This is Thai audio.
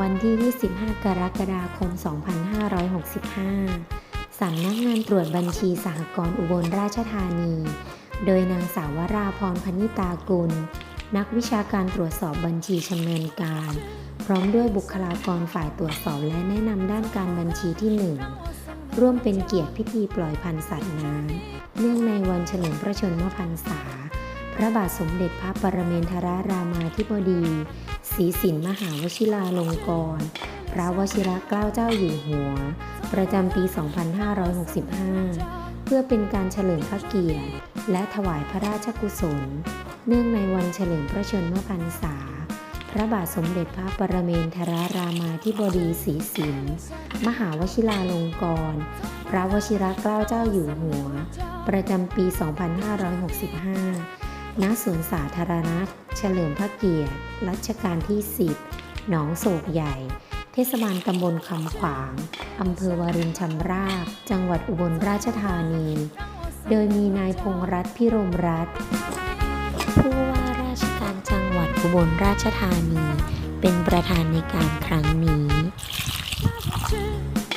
วันที่ 25 กรกฎาคม 2565 สำนักงานตรวจบัญชีสหกรณ์อุบลราชธานี โดยนางสาววราพรพนิตากุล นักวิชาการตรวจสอบบัญชีชำเนินการ พร้อมด้วยบุคลากรฝ่ายตรวจสอบและแนะนำด้านการบัญชีที่ 1 ร่วมเป็นเกียรติพิธีปล่อยพันธุ์สัตว์น้ำเนื่องในวันเฉลิมพระชนมพรรษา พระบาทสมเด็จพระปรเมนทรรามาธิบดี ศรีสินมหาวชิราลงกรณพระวชิรเกล้าเจ้าอยู่หัว ประจำปี 2565 เพื่อเป็นการเฉลิมพระเกียรติและถวายพระราชกุศล เนื่องในวันเฉลิมพระชนมพรรษา พระบาทสมเด็จพระปรเมนทรรามาธิบดีศรีสินมหาวชิราลงกรณพระวชิรเกล้าเจ้าอยู่หัว ประจำปี 2565 ณสวนสาธารณะ เฉลิมพระเกียรติ รัชกาลที่ 10 หนองโศกใหญ่ เทศบาลตำบลคำขวาง อำเภอวารินชำราบ จังหวัดอุบลราชธานี โดยมีนายพงษ์รัตน์พิรมรัตน์ผู้ว่าราชการจังหวัดอุบลราชธานี เป็นประธานในการครั้งนี้